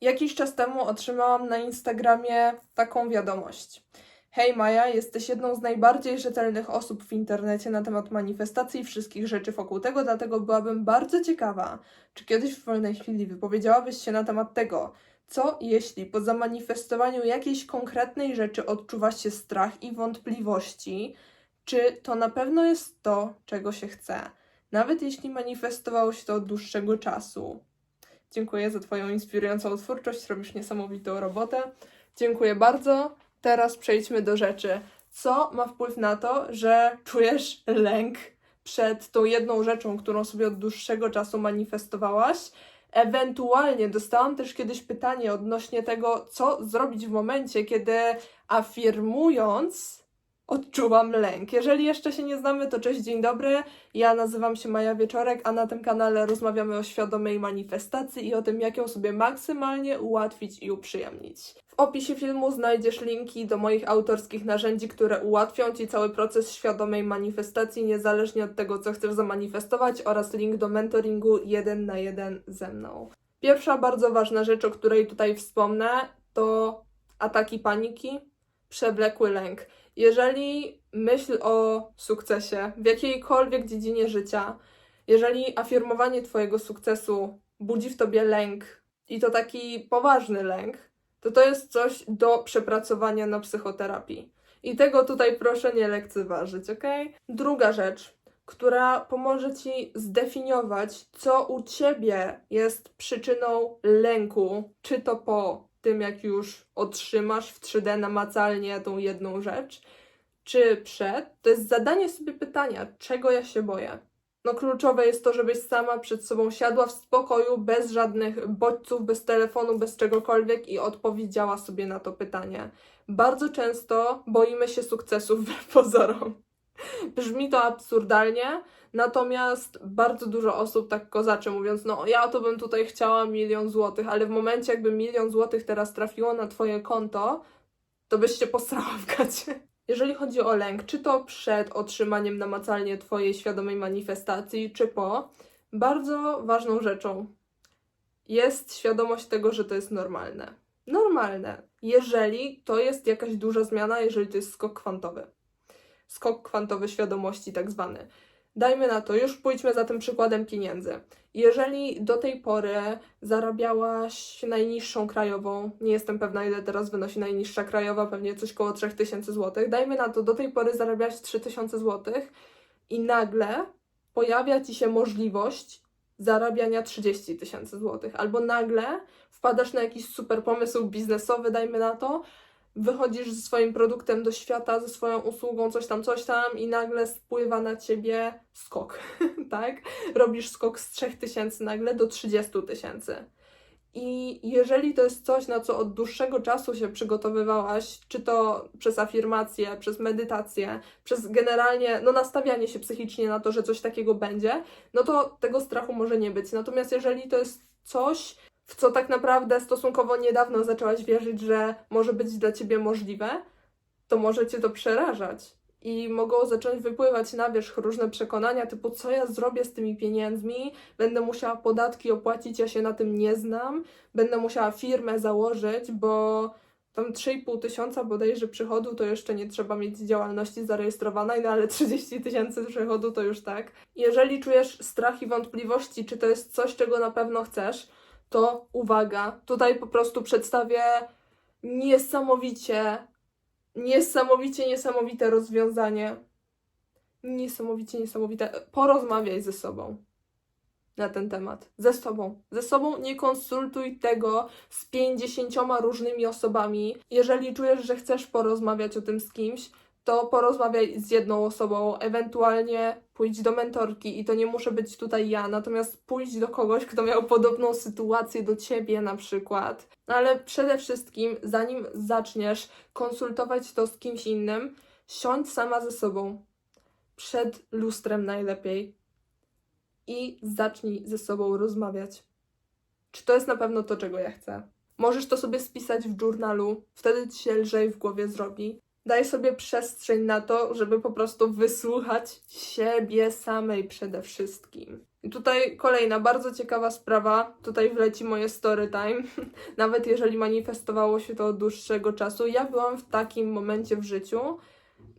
Jakiś czas temu otrzymałam na Instagramie taką wiadomość. Hej Maja, jesteś jedną z najbardziej rzetelnych osób w internecie na temat manifestacji i wszystkich rzeczy wokół tego, dlatego byłabym bardzo ciekawa, czy kiedyś w wolnej chwili wypowiedziałabyś się na temat tego, co jeśli po zamanifestowaniu jakiejś konkretnej rzeczy odczuwa się strach i wątpliwości, czy to na pewno jest to, czego się chce, nawet jeśli manifestowało się to od dłuższego czasu. Dziękuję za Twoją inspirującą twórczość, robisz niesamowitą robotę. Dziękuję bardzo. Teraz przejdźmy do rzeczy. Co ma wpływ na to, że czujesz lęk przed tą jedną rzeczą, którą sobie od dłuższego czasu manifestowałaś? Ewentualnie dostałam też kiedyś pytanie odnośnie tego, co zrobić w momencie, kiedy afirmując odczuwam lęk. Jeżeli jeszcze się nie znamy, to cześć, dzień dobry. Ja nazywam się Maja Wieczorek, a na tym kanale rozmawiamy o świadomej manifestacji i o tym, jak ją sobie maksymalnie ułatwić i uprzyjemnić. W opisie filmu znajdziesz linki do moich autorskich narzędzi, które ułatwią Ci cały proces świadomej manifestacji, niezależnie od tego, co chcesz zamanifestować, oraz link do mentoringu 1 na 1 ze mną. Pierwsza bardzo ważna rzecz, o której tutaj wspomnę, to ataki paniki, przewlekły lęk. Jeżeli myśl o sukcesie w jakiejkolwiek dziedzinie życia, jeżeli afirmowanie Twojego sukcesu budzi w Tobie lęk i to taki poważny lęk, to to jest coś do przepracowania na psychoterapii. I tego tutaj proszę nie lekceważyć, ok? Druga rzecz, która pomoże Ci zdefiniować, co u Ciebie jest przyczyną lęku, czy to po tym, jak już otrzymasz w 3D namacalnie tą jedną rzecz, czy przed, to jest zadanie sobie pytania, czego ja się boję. No kluczowe jest to, żebyś sama przed sobą siadła w spokoju, bez żadnych bodźców, bez telefonu, bez czegokolwiek i odpowiedziała sobie na to pytanie. Bardzo często boimy się sukcesu wbrew pozorom. Brzmi to absurdalnie, natomiast bardzo dużo osób tak kozaczy, mówiąc, no ja to bym tutaj chciała milion złotych, ale w momencie jakby milion złotych teraz trafiło na twoje konto, to byś się posrała w gacie. Jeżeli chodzi o lęk, czy to przed otrzymaniem namacalnie twojej świadomej manifestacji, czy po, bardzo ważną rzeczą jest świadomość tego, że to jest normalne. Normalne, jeżeli to jest jakaś duża zmiana, jeżeli to jest skok kwantowy skok kwantowy świadomości, tak zwany. Dajmy na to, już pójdźmy za tym przykładem pieniędzy. Jeżeli do tej pory zarabiałaś najniższą krajową, nie jestem pewna ile teraz wynosi najniższa krajowa, pewnie coś koło 3000 zł, dajmy na to, do tej pory zarabiałaś 3000 zł i nagle pojawia ci się możliwość zarabiania 30 tysięcy złotych, albo nagle wpadasz na jakiś super pomysł biznesowy, dajmy na to, wychodzisz ze swoim produktem do świata, ze swoją usługą, coś tam, coś tam i nagle spływa na ciebie skok, tak? Robisz skok z 3000 nagle do 30 tysięcy. I jeżeli to jest coś, na co od dłuższego czasu się przygotowywałaś, czy to przez afirmację, przez medytację, przez generalnie no, nastawianie się psychicznie na to, że coś takiego będzie, no to tego strachu może nie być. Natomiast jeżeli to jest coś, w co tak naprawdę stosunkowo niedawno zaczęłaś wierzyć, że może być dla ciebie możliwe, to może cię to przerażać. I mogą zacząć wypływać na wierzch różne przekonania, typu co ja zrobię z tymi pieniędzmi, będę musiała podatki opłacić, ja się na tym nie znam, będę musiała firmę założyć, bo tam 3,5 tysiąca bodajże przychodu to jeszcze nie trzeba mieć działalności zarejestrowanej, no ale 30 tysięcy przychodu to już tak. Jeżeli czujesz strach i wątpliwości, czy to jest coś, czego na pewno chcesz, to uwaga, tutaj po prostu przedstawię niesamowicie, niesamowicie, niesamowite rozwiązanie. Niesamowicie, niesamowite. Porozmawiaj ze sobą na ten temat. Ze sobą. Ze sobą nie konsultuj tego z 50 różnymi osobami. Jeżeli czujesz, że chcesz porozmawiać o tym z kimś, to porozmawiaj z jedną osobą, ewentualnie pójdź do mentorki i to nie muszę być tutaj ja, natomiast pójdź do kogoś, kto miał podobną sytuację do ciebie na przykład. Ale przede wszystkim, zanim zaczniesz konsultować to z kimś innym, siądź sama ze sobą, przed lustrem najlepiej i zacznij ze sobą rozmawiać. Czy to jest na pewno to, czego ja chcę? Możesz to sobie spisać w journalu, wtedy ci się lżej w głowie zrobi. Daj sobie przestrzeń na to, żeby po prostu wysłuchać siebie samej przede wszystkim. I tutaj kolejna bardzo ciekawa sprawa. Tutaj wleci moje story time. Nawet jeżeli manifestowało się to od dłuższego czasu, ja byłam w takim momencie w życiu.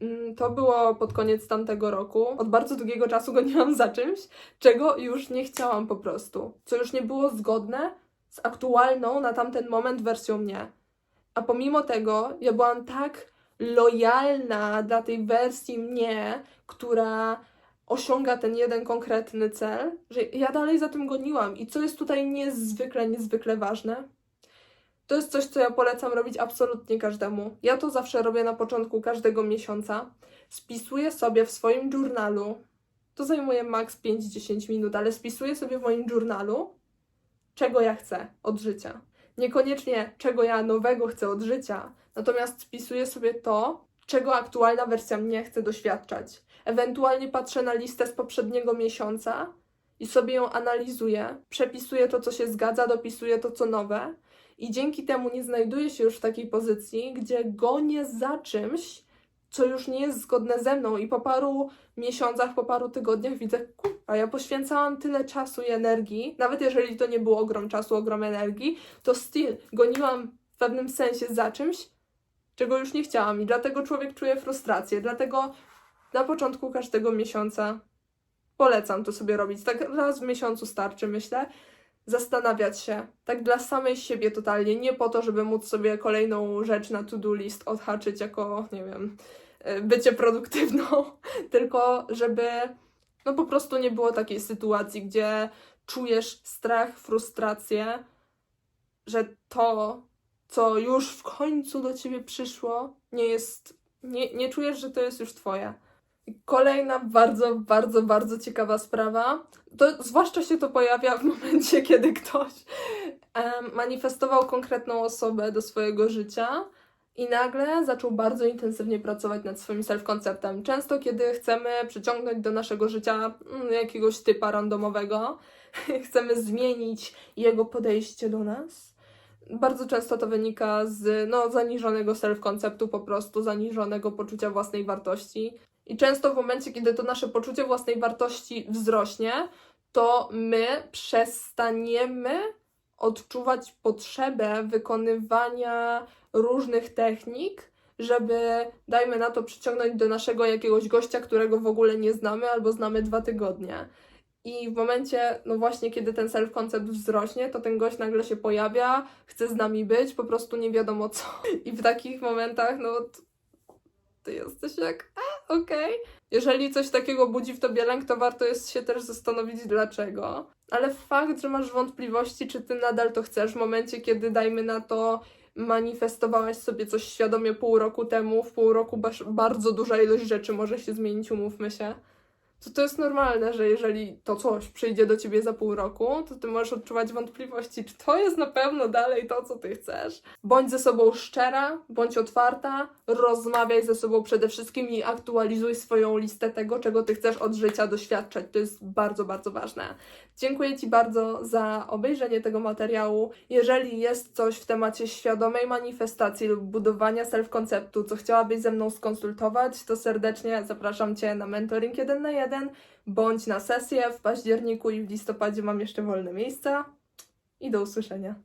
Mm, To było pod koniec tamtego roku. Od bardzo długiego czasu goniłam za czymś, czego już nie chciałam po prostu. Co już nie było zgodne z aktualną na tamten moment wersją mnie. A pomimo tego, ja byłam tak lojalna dla tej wersji mnie, która osiąga ten jeden konkretny cel, że ja dalej za tym goniłam. I co jest tutaj niezwykle, niezwykle ważne? To jest coś, co ja polecam robić absolutnie każdemu. Ja to zawsze robię na początku każdego miesiąca. Spisuję sobie w swoim journalu, to zajmuje maks 5-10 minut, ale spisuję sobie w moim journalu, czego ja chcę od życia. Niekoniecznie czego ja nowego chcę od życia, natomiast spisuję sobie to, czego aktualna wersja mnie chce doświadczać. Ewentualnie patrzę na listę z poprzedniego miesiąca i sobie ją analizuję, przepisuję to, co się zgadza, dopisuję to, co nowe, i dzięki temu nie znajduję się już w takiej pozycji, gdzie gonię za czymś, co już nie jest zgodne ze mną, i po paru miesiącach, po paru tygodniach widzę, kurwa, ja poświęcałam tyle czasu i energii, nawet jeżeli to nie było ogrom czasu, ogrom energii, to still goniłam w pewnym sensie za czymś, czego już nie chciałam, i dlatego człowiek czuje frustrację. Dlatego na początku każdego miesiąca polecam to sobie robić. Tak raz w miesiącu starczy, myślę. Zastanawiać się, tak dla samej siebie totalnie, nie po to, żeby móc sobie kolejną rzecz na to-do list odhaczyć jako, nie wiem, y, bycie produktywną, tylko żeby no po prostu nie było takiej sytuacji, gdzie czujesz strach, frustrację, że to, co już w końcu do ciebie przyszło, nie jest, nie, nie czujesz, że to jest już twoje. Kolejna bardzo, bardzo, bardzo ciekawa sprawa. To zwłaszcza się to pojawia w momencie, kiedy ktoś manifestował konkretną osobę do swojego życia i nagle zaczął bardzo intensywnie pracować nad swoim self-konceptem. Często, kiedy chcemy przyciągnąć do naszego życia mm, jakiegoś typa randomowego, chcemy zmienić jego podejście do nas. Bardzo często to wynika z no, zaniżonego self-konceptu, po prostu zaniżonego poczucia własnej wartości. I często w momencie, kiedy to nasze poczucie własnej wartości wzrośnie, to my przestaniemy odczuwać potrzebę wykonywania różnych technik, żeby, dajmy na to, przyciągnąć do naszego jakiegoś gościa, którego w ogóle nie znamy albo znamy dwa tygodnie. I w momencie, no właśnie, kiedy ten self-concept wzrośnie, to ten gość nagle się pojawia, chce z nami być, po prostu nie wiadomo co. I w takich momentach, no, ty jesteś jak, okej. Jeżeli coś takiego budzi w tobie lęk, to warto jest się też zastanowić dlaczego. Ale fakt, że masz wątpliwości, czy ty nadal to chcesz, w momencie, kiedy dajmy na to, manifestowałaś sobie coś świadomie pół roku temu, w pół roku bardzo duża ilość rzeczy może się zmienić, umówmy się. To to jest normalne, że jeżeli to coś przyjdzie do ciebie za pół roku, to ty możesz odczuwać wątpliwości, czy to jest na pewno dalej to, co ty chcesz. Bądź ze sobą szczera, bądź otwarta, rozmawiaj ze sobą przede wszystkim i aktualizuj swoją listę tego, czego ty chcesz od życia doświadczać. To jest bardzo, bardzo ważne. Dziękuję Ci bardzo za obejrzenie tego materiału. Jeżeli jest coś w temacie świadomej manifestacji lub budowania self-konceptu, co chciałabyś ze mną skonsultować, to serdecznie zapraszam Cię na mentoring 1 na 1 bądź na sesję w październiku i w listopadzie mam jeszcze wolne miejsca. I do usłyszenia.